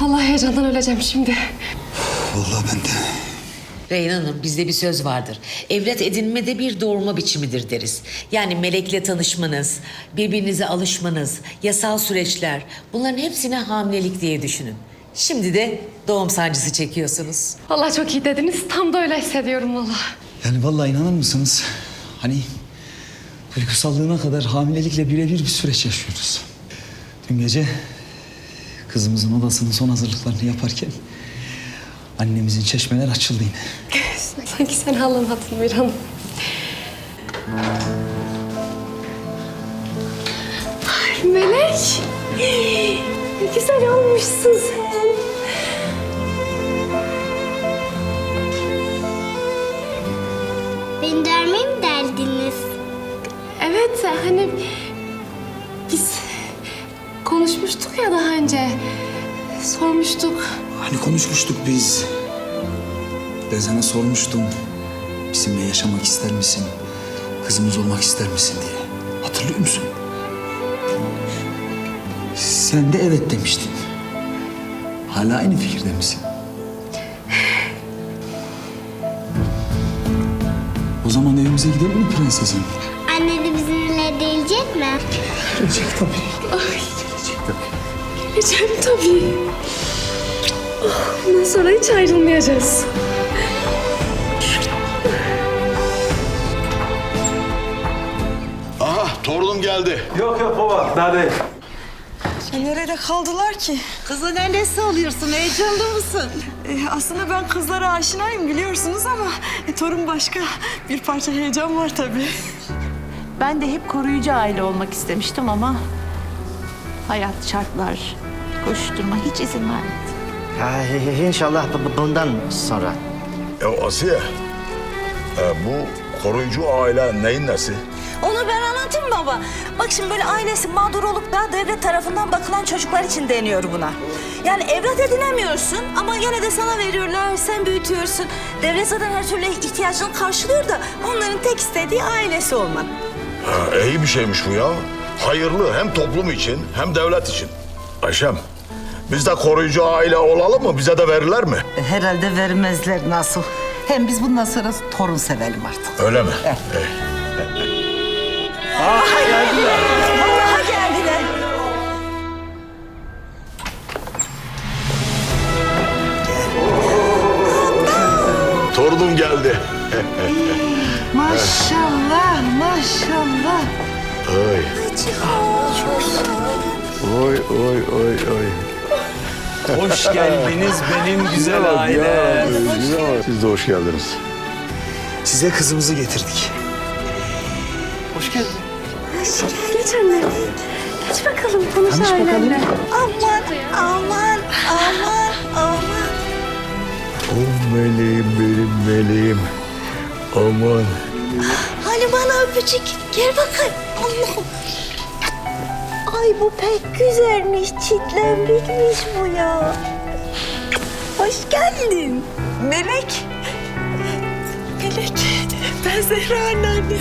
Vallahi heyecandan öleceğim şimdi. Vallahi ben de. Reyhan Hanım bizde bir söz vardır. Evlat edinme de bir doğurma biçimidir deriz. Yani melekle tanışmanız, birbirinize alışmanız, yasal süreçler bunların hepsine hamilelik diye düşünün. Şimdi de doğum sancısı çekiyorsunuz. Vallahi çok iyi dediniz. Tam da öyle hissediyorum vallahi. Yani vallahi inanır mısınız? Hani duygusallığına kadar hamilelikle birebir bir süreç yaşıyoruz. Dün gece kızımızın odasının son hazırlıklarını yaparken annemizin çeşmeler açıldı yine. Sanki sen anlamadın bir an. Ay Melek. Ne güzel olmuşsun sen. Beni dermeyi mi derdiniz? Evet hani konuşmuştuk ya daha önce. Sormuştuk. Hani konuşmuştuk biz. Ben sana sormuştum. Bizimle yaşamak ister misin? Kızımız olmak ister misin diye. Hatırlıyor musun? Sen de evet demiştin. Hala aynı fikirde misin? O zaman evimize gidelim mi prensesim? Anne de bizimle gelecek mi? Gelecek tabii. Gelecek tabii. Geleceğim tabii. Oh, Bundan sonra hiç ayrılmayacağız. Aha torunum geldi. Yok yok baba daha değil. E, Nerede kaldılar ki? Kızın annesi oluyorsun. Heyecanlı mısın? E, aslında ben kızlara aşinayım biliyorsunuz ama e, torun başka. Bir parça heyecan var tabii. Ben de hep koruyucu aile olmak istemiştim ama... ...hayat, şartlar, koşturma hiç izin vermedi. Ha, inşallah bu- bu- bundan sonra. Ya Asiye, e, bu koruyucu aile neyin nesi? Onu ben anlatayım baba. Bak şimdi böyle ailesi mağdur olup da devlet tarafından bakılan çocuklar için deniyor buna. Yani evlat edinemiyorsun ama yine de sana veriyorlar, sen büyütüyorsun. Devlet zaten her türlü ihtiyacını karşılıyor da onların tek istediği ailesi olman. Ha, iyi bir şeymiş bu ya. Hayırlı hem toplum için hem devlet için. Ayşem, biz de koruyucu aile olalım mı? Bize de verirler mi? Herhalde vermezler nasıl. Hem biz bundan sonra torun sevelim artık. Öyle mi? Eh. Vallahi geldiler. Torunum geldi. Maşallah, maşallah. Oy. Oy oy oy oy. Hoş geldiniz benim güzel ailem. Siz de hoş geldiniz. Size kızımızı getirdik. Hoş geldin. Geç anne. Geç bakalım konuş ailenle. Aman, aman, aman, aman. Oh meleğim benim meleğim. Aman. Hani bana öpücük. Gel bakayım. Allah'ım. Ay bu pek güzelmiş. Çitlenmişmiş bu ya. Hoş geldin. Melek. Melek. Ben Zehra anneanne.